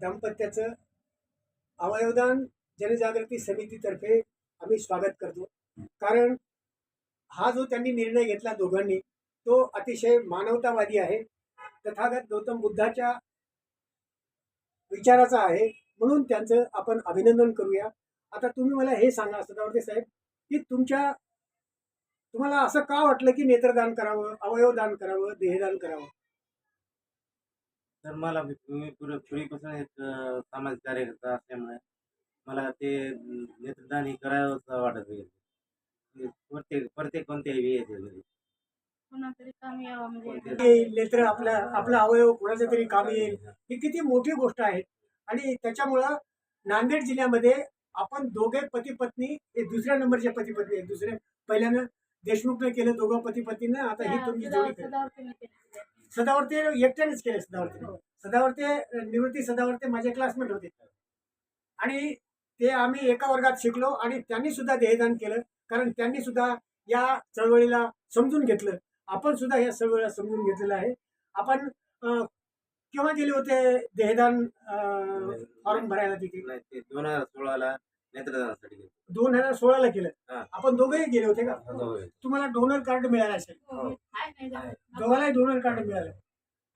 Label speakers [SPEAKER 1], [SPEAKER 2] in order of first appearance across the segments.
[SPEAKER 1] दाम्पत्याचं अवयवदान जनजागृती समितीतर्फे आम्ही स्वागत करतो. कारण हा जो त्यांनी निर्णय घेतला दोघांनी तो अतिशय मानवतावादी आहे. तथागत गौतम बुद्धाच्या विचाराचा आहे. म्हणून त्यांचं आपण अभिनंदन करूया. आता तुम्ही मला हे सांगा सदावर्ते साहेब की तुमच्या तुम्हाला असं का वाटलं की नेत्रदान करावं अवयवदान करावं देहदान करावं?
[SPEAKER 2] तर मला मी पुढे पूर्वीपासून एक सामाजिक कार्यकर्ता असल्यामुळे मला ते नेत्रदान हे करावंच वाटत होईल ते प्रत्येक प्रत्येक कोणत्याही
[SPEAKER 3] यावं म्हणजे
[SPEAKER 1] आपल्या आपला अवयव कोणाच्या तरी कामी येईल. ही. किती मोठी गोष्ट आहे. आणि त्याच्यामुळं नांदेड जिल्ह्यामध्ये आपण दोघे पती पत्नी हे दुसऱ्या नंबरचे पती पत्नी आहेत दुसरे पहिल्यानं देशमुखनं केलं दोघं पती पत्नीनं आता ही तुमची जोडी. सदावर्ते एकट्यानेच केले सदावर्ते. सदावर्ते निवृत्ती सदावर्ते माझे क्लासमेट होते. आणि ते आम्ही एका वर्गात शिकलो आणि त्यांनी सुद्धा देहदान केलं. कारण त्यांनी सुद्धा या चळवळीला समजून घेतलं. आपण सुद्धा या चळवळीला समजून घेतलेलं आहे. आपण केव्हा गेले होते देहदान फॉर्म भरायला तिथे?
[SPEAKER 2] दोन हजार सोळाला नेत्रदानासाठी.
[SPEAKER 1] दोन हजार सोळाला केलं.
[SPEAKER 2] हा.
[SPEAKER 1] आपण दोघेही गेले होते का. तुम्हाला डोनर कार्ड मिळालं असेल.
[SPEAKER 3] हो, नाही जात.
[SPEAKER 1] दोघांनाही डोनर कार्ड मिळालं.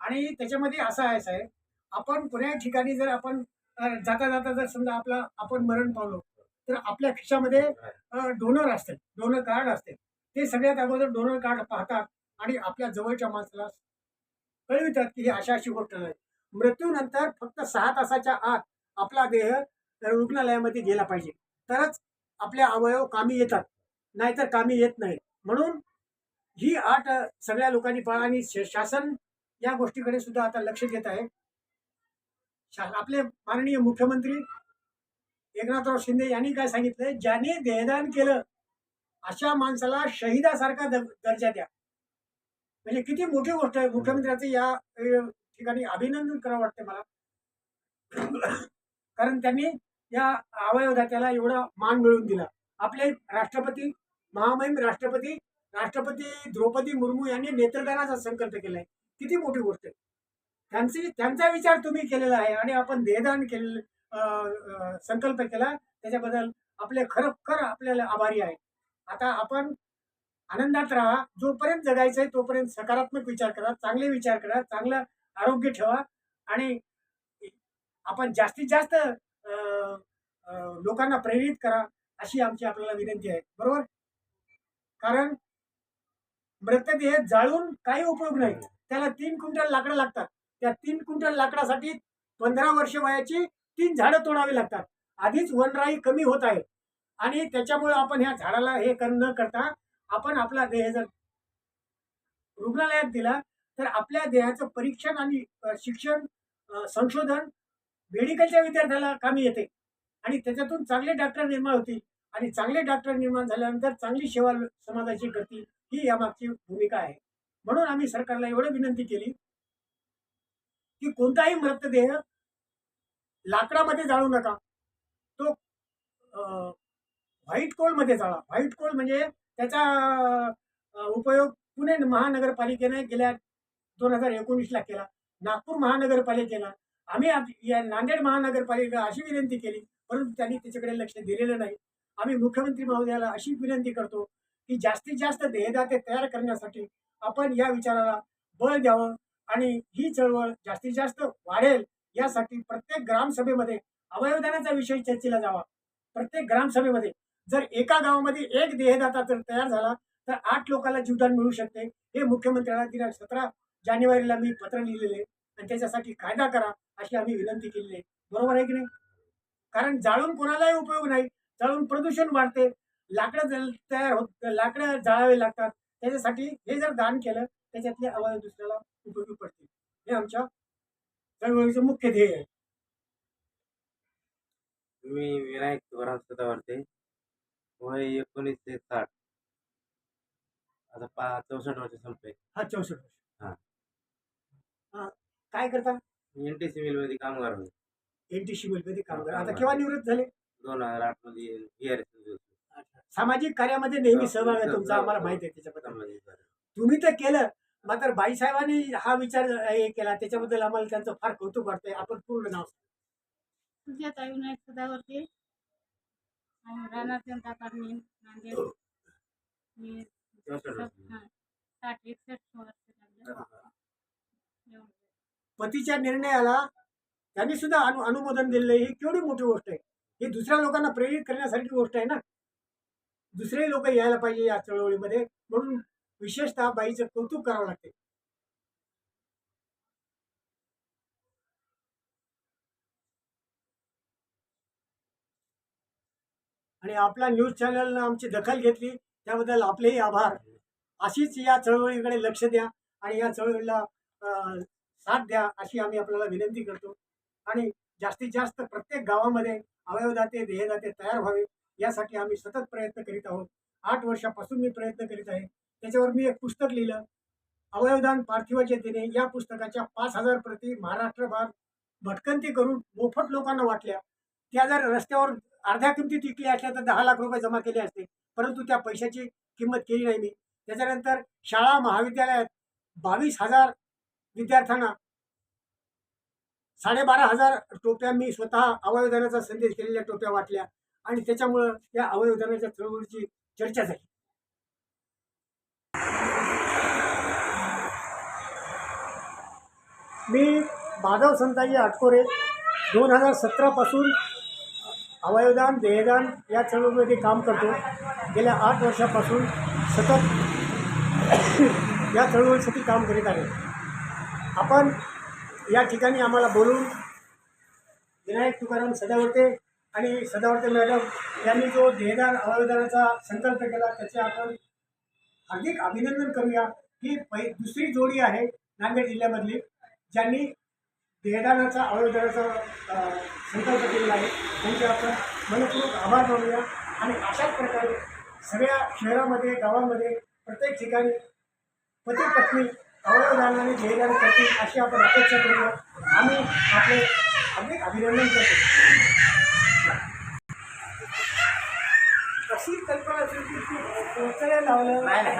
[SPEAKER 1] आणि त्याच्यामध्ये असं आहे साहेब आपण कोण्या ठिकाणी जर आपण अं, जाता जाता जर समजा आपला आपण मरण पावलो तर आपल्या खिशामध्ये डोनर असते डोनर कार्ड असते ते सगळ्यात अगोदर डोनर कार्ड पाहतात आणि आपल्या जवळच्या माणसाला कळवितात की ही अशा अशी गोष्ट आहे मृत्यूनंतर फक्त सहा तासाच्या आत आपला देह रुग्णालयामध्ये गेला पाहिजे. तरच आपले अवयव कामी येतात. नाहीतर कामी येत नाही म्हणून ही आठ सगळ्या लोकांनी पाळा आणि श- शासन या गोष्टीकडे सुद्धा आता लक्ष देत आहे. शा- आपले माननीय मुख्यमंत्री एकनाथराव शिंदे यांनी काय सांगितलंय? ज्याने देहदान केलं अशा माणसाला शहिदासारखा द- दर्जा द्या. म्हणजे किती मोठी गोष्ट आहे. मुख्यमंत्र्याचं या ठिकाणी अभिनंदन करावं वाटतं मला. कारण त्यांनी या अवयवदात्याला एवढा मान मिळवून दिला. आपले राष्ट्रपती महामहिम राष्ट्रपती राष्ट्रपती द्रौपदी मुर्मू यांनी नेत्रदानाचा संकल्प केलाय. किती मोठी गोष्ट आहे. त्यांची त्यांचा विचार तुम्ही केलेला आहे आणि आपण देहदान केले संकल्प केला. त्याच्याबद्दल आपले खरोखर आपल्याला आभारी आहे. आता आपण आनंदात राहा. जोपर्यंत जगायचं आहे तोपर्यंत सकारात्मक विचार करा चांगले विचार करा चांगलं आरोग्य ठेवा आणि आपण जास्तीत जास्त लोकांना प्रेरित करा अशी आमची आपल्याला विनंती आहे. बरोबर? कारण मृतदेह जाळून काही उपयोग नाही त्याला तीन क्विंटल लाकडं लागतात. त्या तीन क्विंटल लाकडासाठी पंधरा वर्ष वयाची तीन झाडं तोडावी लागतात. आधीच वनराई कमी होत आहे. आणि त्याच्यामुळे आपण ह्या झाडाला हे कर न करता आपण आपला देह जर रुग्णालयात दिला तर आपल्या देहाचं परीक्षण आणि शिक्षण संशोधन मेडिकलच्या विद्यार्थ्याला कामी येते. आणि त्याच्यातून चांगले डॉक्टर निर्माण होतील. आणि चांगले डॉक्टर निर्माण झाल्यानंतर चांगली सेवा समाजाची करतील ही यामागची भूमिका आहे. म्हणून आम्ही सरकारला एवढं विनंती केली की कोणताही मृतदेह लाकडामध्ये जाळू नका. तो व्हाईट कोळमध्ये जाळा. व्हाईट कोळ म्हणजे त्याचा उपयोग पुणे महानगरपालिकेने गेल्या दोन हजार एकोणीसला केला. नागपूर महानगरपालिकेला आम्ही या नांदेड महानगरपालिकेला अशी विनंती केली परंतु त्यांनी त्याच्याकडे लक्ष दिलेलं नाही. आम्ही मुख्यमंत्री महोदयाला अशी विनंती करतो की जास्तीत जास्त देहदाते तयार करण्यासाठी आपण या विचाराला बळ द्यावं आणि ही चळवळ जास्तीत जास्त वाढेल यासाठी प्रत्येक ग्रामसभेमध्ये अवयवदानाचा विषय चर्चेला जावा. प्रत्येक ग्रामसभेमध्ये जर एका गावामध्ये एक देहदाता जर तयार झाला तर आठ लोकांना जीवदान मिळू शकते. हे मुख्यमंत्र्यांना दिनांक सतरा जानेवारीला मी पत्र लिहिलेले. आणि त्याच्यासाठी कायदा करा अशी आम्ही विनंती केलेली आहे बरोबर आहे की नाही? कारण जाळून कोणालाही उपयोग नाही. जाळून प्रदूषण वाढते. लाकडं जल तयार होत लाकडं जाळावे लागतात. त्याच्यासाठी हे जर दान केलं त्याच्यातले अवयव दुसऱ्याला उपयोगी पडतील. हे आमच्या चळवळीचं मुख्य ध्येय आहे.
[SPEAKER 2] मी विनायक तुकाराम सदावर्ते वय एकोणीस ते साठ. आता पा चौसष्ट वर्ष संपले.
[SPEAKER 1] हा चौसष्ट वर्ष.
[SPEAKER 2] हा.
[SPEAKER 1] काय करता?
[SPEAKER 2] एन टी सी मध्ये कामगार होते.
[SPEAKER 1] एन टी सी मध्ये कामगार. आता केव्हा निवृत्त झाले?
[SPEAKER 2] दोन हजार आठमध्ये बी आर एस
[SPEAKER 1] सामाजिक कार्यामध्ये नेहमी सहभाग आहे तुमचा आम्हाला माहिती आहे त्याच्याबद्दल. तुम्ही तर केलं मात्र बाईसाहेबांनी हा विचार हे केला त्याच्याबद्दल आम्हाला त्यांचं फार कौतुक वाटतंय. आपण पूर्ण नाव
[SPEAKER 3] सुजाता विनायक सदावर्ते. आणि राहणार जनता कॉलनी नांदेड. मी
[SPEAKER 2] चौसष्ट
[SPEAKER 3] सब-
[SPEAKER 2] वर्षाची.
[SPEAKER 3] हा, साठ एकसष्ट वर्ष झालं. एवढं.
[SPEAKER 1] पतीच्या निर्णयाला त्यांनी सुद्धा अनु अनुमोदन दिलेलं आहे. ही केवढी मोठी गोष्ट आहे. ही दुसऱ्या लोकांना प्रेरित करण्यासारखी गोष्ट आहे ना? दुसरे लोक यायला पाहिजे या चळवळीमध्ये. म्हणून विशेषतः बाईचं कौतुक करावं लागते. आणि आपला न्यूज चॅनलनं आमची दखल घेतली. त्याबद्दल आपलेही आभार. अशीच या चळवळीकडे लक्ष द्या. आणि या चळवळीला साथ द्या अशी आम्ही आपल्याला विनंती करतो. आणि जास्तीत जास्त प्रत्येक गावामध्ये अवयवदाते ध्येयदाते तयार व्हावे यासाठी आम्ही सतत प्रयत्न करीत आहोत. आठ वर्षापासून मी प्रयत्न करीत आहे. त्याच्यावर मी एक पुस्तक लिहिलं. अवयवदान पार्थिवाचे दिने या पुस्तकाच्या पाच हजार प्रती महाराष्ट्रभर भटकंती करून मोफत लोकांना वाटल्या. त्या जर रस्त्यावर अर्ध्या किमतीत विकल्या असल्या तर दहा लाख रुपये जमा केले असते. परंतु त्या पैशाची किंमत केली नाही मी. त्याच्यानंतर शाळा महाविद्यालयात बावीस हजार विद्यार्थ्यांना साडेबारा हजार टोप्या मी स्वतः अवयवदानाचा संदेश केलेल्या टोप्या वाटल्या आणि त्याच्यामुळं या अवयवदानाच्या चळवळीची चर्चा झाली. मी माधव संताजी आटकोरे दोन हजार सतरापासून अवयवदान देहदान या चळवळीमध्ये काम करतो. गेल्या आठ वर्षापासून सतत या चळवळीसाठी काम करीत आहे. आपण या ठिकाणी आम्हाला बोलून विनायक तुकाराम सदावर्ते आणि सदावर्ते मॅडम यांनी जो देहदार अवयवदानाचा संकल्प केला त्याचे आपण हार्दिक अभिनंदन करूया. ही पै दुसरी जोडी आहे नांदेड जिल्ह्यामधली ज्यांनी देहदानाचा अवयवदानाचा संकल्प केलेला आहे. त्यांचे आपण मनपूर्वक आभार मानूया आणि अशाच प्रकारे सगळ्या शहरामध्ये गावामध्ये प्रत्येक ठिकाणी पती पत्नी अवयवदानाने देहदान करतील अशी आपण अपेक्षा करूया आम्ही आपले हार्दिक अभिनंदन करतो. कशी कल्पना सुरू की पोहोचायला लावलं?
[SPEAKER 2] नाही नाही.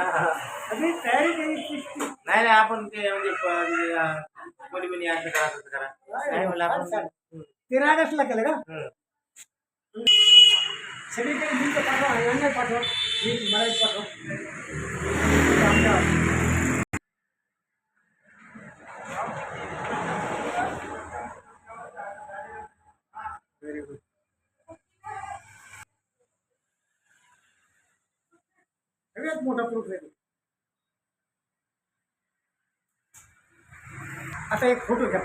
[SPEAKER 1] अगदी तयारी केली की- की-
[SPEAKER 2] नाही नाही आपण ते म्हणजे म्हणजे, कोणी कोणी असं करा तसं करा. नाही म्हणलं आपण
[SPEAKER 1] तेरा ऑगस्टला केलं का. सगळीकडे लिंक पाठवा यांना पाठवा लिंक मराठी पाठवा. मोठा प्रूफ आहे आता एक फोटो घ्या.